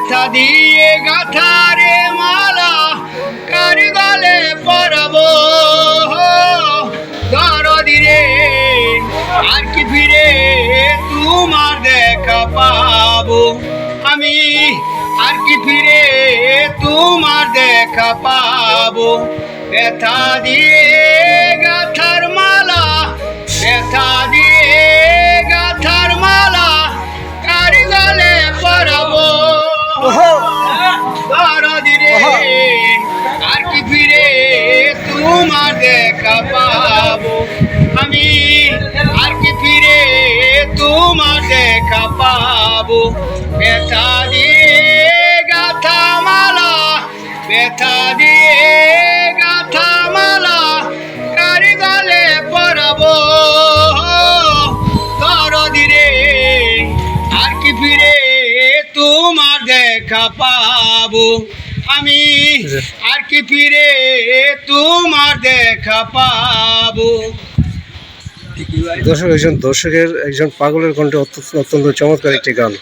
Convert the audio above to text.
ব্যথা দিয়ে গাথারে মালা কারিগলে পরাবো? দরদি রে আর কি ফিরে তোমার দেখা পাবো? আমি আর কি ফিরে তোমার দেখা পাবো? ব্যথা দিয়ে দেখা পাবো। আমি আর কি ফিরে তোমার দেখা পাবো। ব্যথা দিয়ে গাথা মালা, ব্যথা দিয়ে গাথা মালা কারিগলে পরাবো? দরদি রে, আর কি ফিরে তোমার দেখা পাবো? আমি আর কি ফিরে তোমার দেখা পাবো? দর্শক একজন দর্শকের একজন পাগলের কণ্ঠে অত্যন্ত চমৎকার একটি গান।